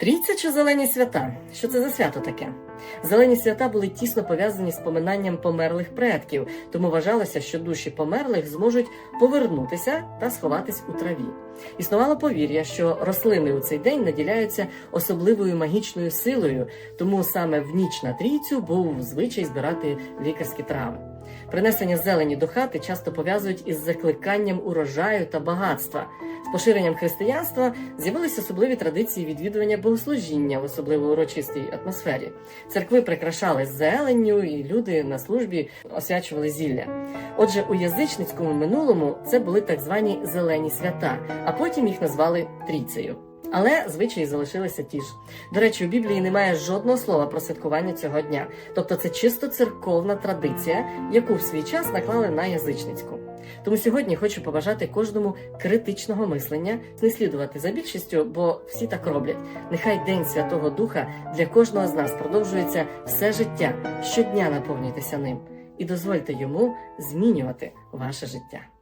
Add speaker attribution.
Speaker 1: Трійця чи зелені свята? Що це за свято таке? Зелені свята були тісно пов'язані з поминанням померлих предків, тому вважалося, що душі померлих зможуть повернутися та сховатись у траві. Існувало повір'я, що рослини у цей день наділяються особливою магічною силою, тому саме в ніч на трійцю був звичай збирати лікарські трави. Принесення зелені до хати часто пов'язують із закликанням урожаю та багатства. Поширенням християнства з'явилися особливі традиції відвідування богослужіння в особливо урочистій атмосфері. Церкви прикрашали зеленню, і люди на службі освячували зілля. Отже, у язичницькому минулому це були так звані зелені свята, а потім їх назвали трійцею. Але звичаї залишилися ті ж. До речі, у Біблії немає жодного слова про святкування цього дня, тобто це чисто церковна традиція, яку в свій час наклали на язичницьку. Тому сьогодні хочу побажати кожному критичного мислення, не слідувати за більшістю, бо всі так роблять. Нехай День Святого Духа для кожного з нас продовжується все життя. Щодня наповнюйтеся ним і дозвольте йому змінювати ваше життя.